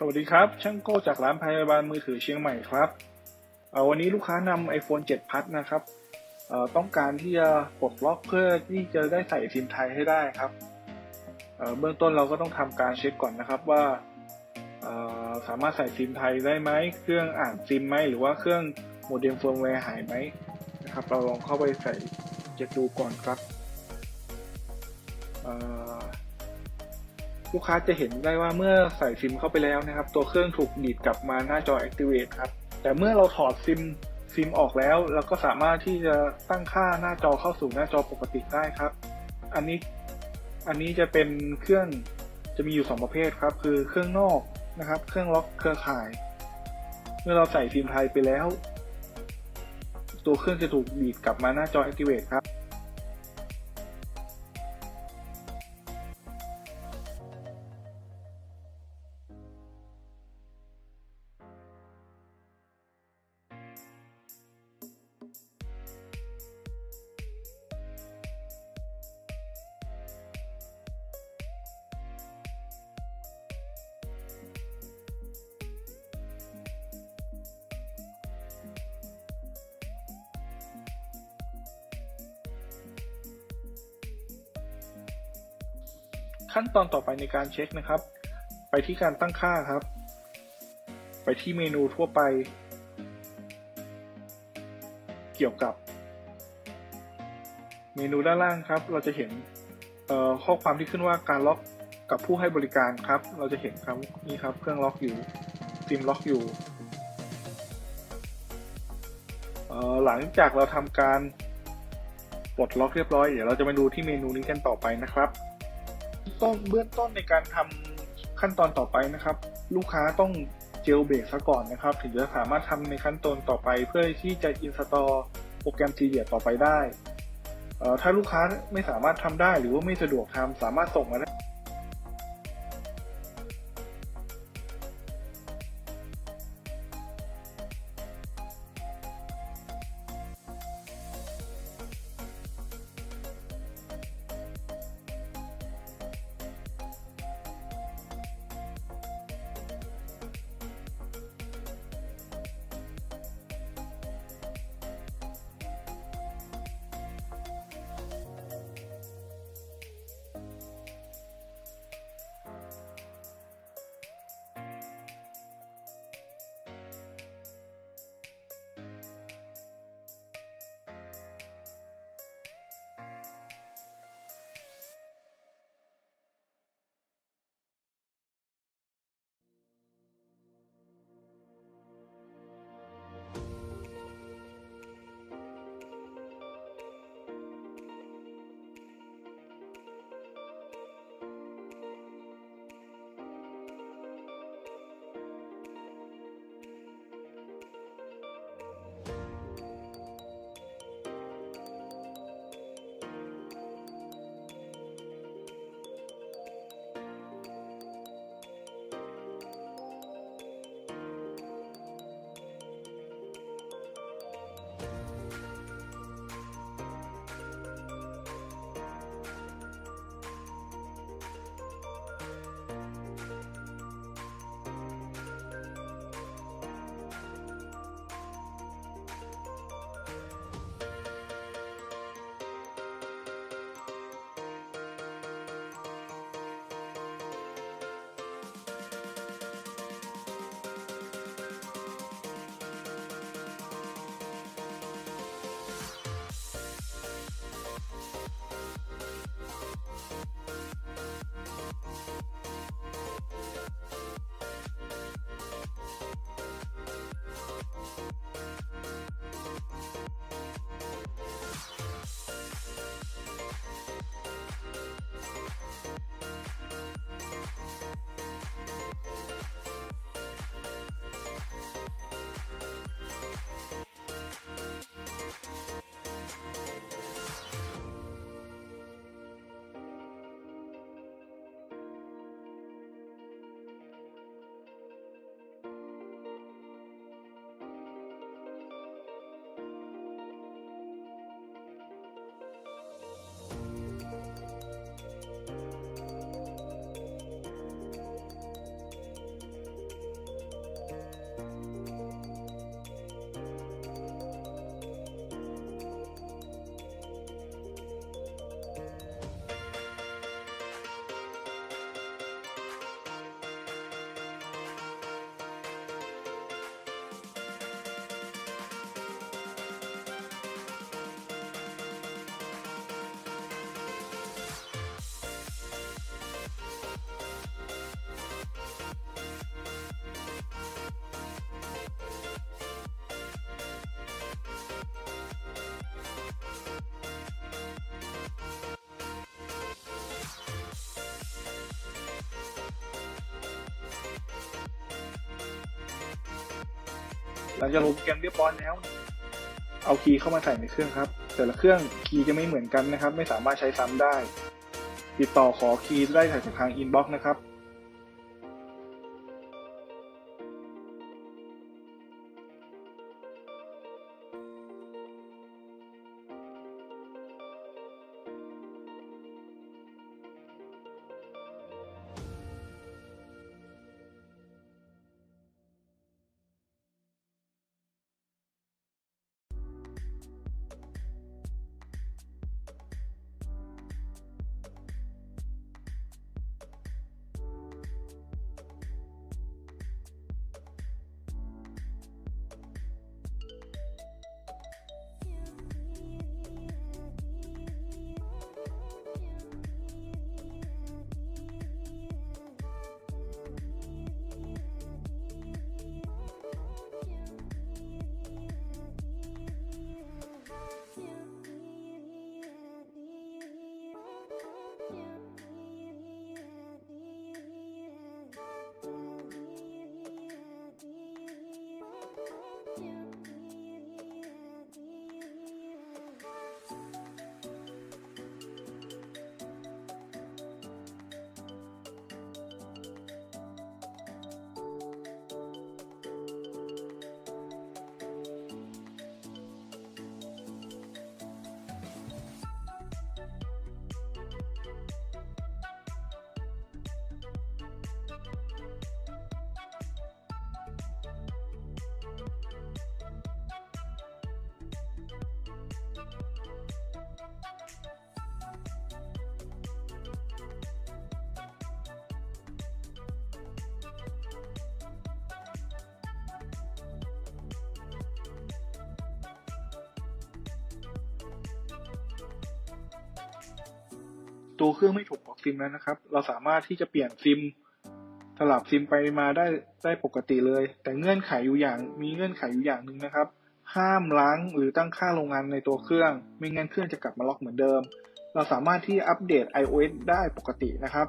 สวัสดีครับ ช่างโก้จากร้านพยาบาลมือถือเชียงใหม่ครับวันนี้ลูกค้านำ iPhone 7 Plus นะครับต้องการที่จะปลดล็อกเพื่อที่จะได้ใส่ซิมไทยให้ได้ครับเบื้องต้นเราก็ต้องทำการเช็คก่อนนะครับว่าสามารถใส่ซิมไทยได้ไหมเครื่องอ่านซิมไหมหรือว่าเครื่องโมเด็มเฟิร์มแวร์หายไหมนะครับ เราลองเข้าไปใส่เช็คดูก่อนครับเลูกค้าจะเห็นได้ว่าเมื่อใส่ซิมเข้าไปแล้วนะครับ ตัวเครื่องถูกดีดกลับมาหน้าจอ Activate ครับ แต่เมื่อเราถอดซิมซิมออกแล้วเราก็สามารถที่จะตั้งค่าหน้าจอเข้าสู่หน้าจอปกติได้ครับ อันนี้อันนี้จะเป็นเครื่องจะมีอยู่ 2 ประเภทครับ คือเครื่องนอกนะครับ เครื่องล็อกเครือข่าย เมื่อเราใส่ซิมไทยไปแล้ว ตัวเครื่องจะถูกดีดกลับมาหน้าจอ Activate ครับ ขั้นตอนต่อไปในการเช็คนะครับ ไปที่การตั้งค่าครับ ไปที่เมนูทั่วไป เกี่ยวกับ เมนูด้านล่างครับ เราจะเห็นข้อความที่ขึ้นว่าการล็อกกับผู้ให้บริการครับ เราจะเห็นครับนี่ครับ เครื่องล็อกอยู่ซิมล็อกอยู่หลังจากเราทำการปลดล็อกเรียบร้อย เดี๋ยวเราจะมาดูที่เมนูนี้กันต่อไปนะครับ ต้นเบื้องต้นในการทำขั้นตอนต่อไปนะครับ ลูกค้าต้องเจลเบรกซะก่อนนะครับ ถึงจะสามารถทำในขั้นตอนต่อไป เพื่อที่จะอินสตอลโปรแกรมทีเดียต่อไปได้ถ้าลูกค้าไม่สามารถทำได้หรือว่าไม่สะดวกทำสามารถส่งมาได้ หลังจากโหลดโปรแกรมเรียบร้อยแล้ว เอาคีย์เข้ามาใส่ในเครื่องครับ แต่ละเครื่องคีย์จะไม่เหมือนกันนะครับ ไม่สามารถใช้ซ้ำได้ ติดต่อขอคีย์ได้จากทางอินบ็อกซ์นะครับ ตัวเครื่องไม่ถูกบอกซิมแล้วนะครับ เราสามารถที่จะเปลี่ยนซิมสลับซิมไปมาได้ได้ปกติเลย แต่เงื่อนไขอยู่อย่างมีเงื่อนไขอยู่อย่างหนึ่งนะครับ ห้ามล้างหรือตั้งค่าโรงงานในตัวเครื่อง ไม่งั้นเครื่องจะกลับมาล็อกเหมือนเดิม เราสามารถที่อัปเดต iOS ได้ปกตินะครับ